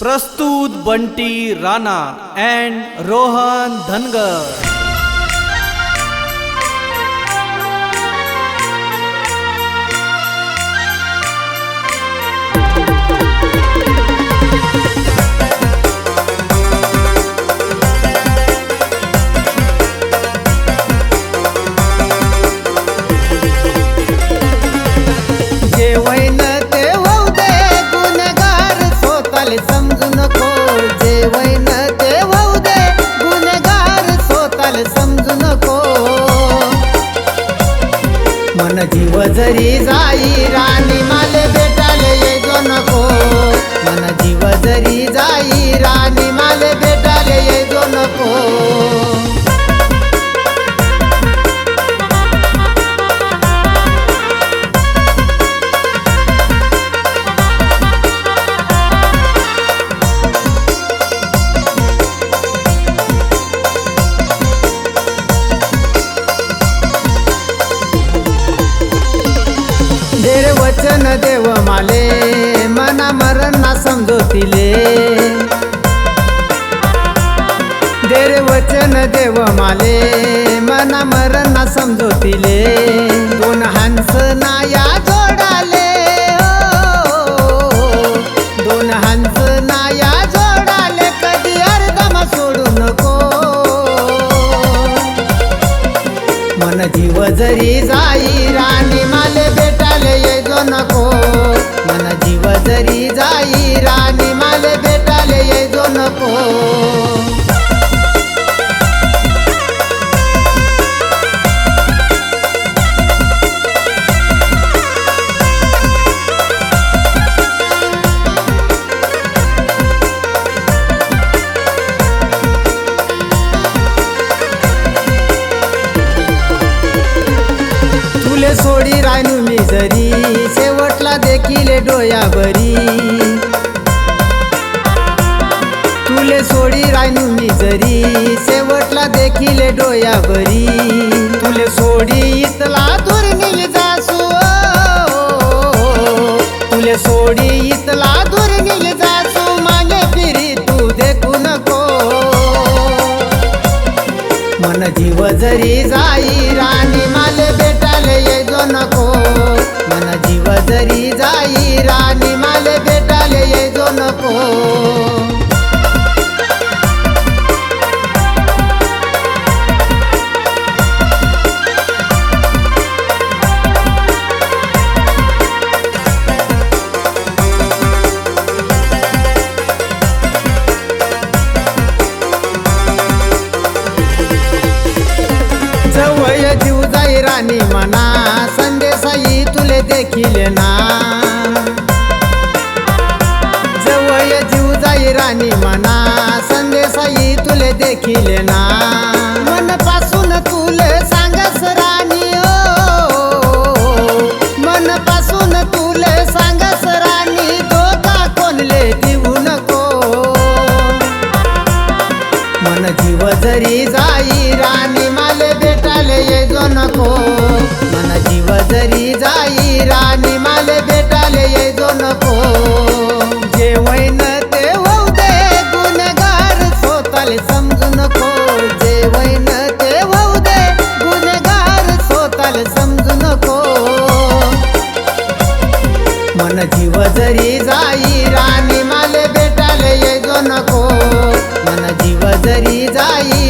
प्रस्तुत बंटी राणा अँड रोहन धनगर. समजू नको. जेवण ते होऊ दे. गुन्हेगार स्वतःला समजू नको. मन जीव जरी जाई राणी माले भेटाले येजो नको. मन जीव जरी जाई राणी माले भेटाले येजो नको. देर वचन देव माले मना मरण ना समजोतिले. देर वचन देव माले मना मरण ना समजोतिले. दोन हंस ना या जोडाले ओ, दोन हंस ना या जोडाले कधी अर्धम सोडू नको. मन जीव जरी जाई राणी नको मन जीव जरी जाई राणी माले भेटाले येजो नको. तुले सोडी रानू मी जरी. शेवटला देखील डोया बरी तुले सोडी रानू मी जरी. शेवटला देखील डोया बरी तुले सोडी इतला दूर निघ जासू तुले सोडी इतला दूर निघ जासू मागे फिरी तू देखू नको. मन जीव जरी जाई जवळ जीव जाई राणी म्हणा संदेसाई तुले देखील ना. संदेशाई तुले देखील ना. मनपासून तुले सांगस राणी ओ. मनपासून तुले सांगस राणी तो का कोणले देऊ नको. मन जीव जरी जाई राणी माले भेटाले ये येजो नको. मन जीव जरी समजू नको जे वैन ते होऊ गुन्हेगार स्वतःला समजू नको. मन जीव जरी जाई राणी माले भेटायला येजो नको. मन जीव जरी जाई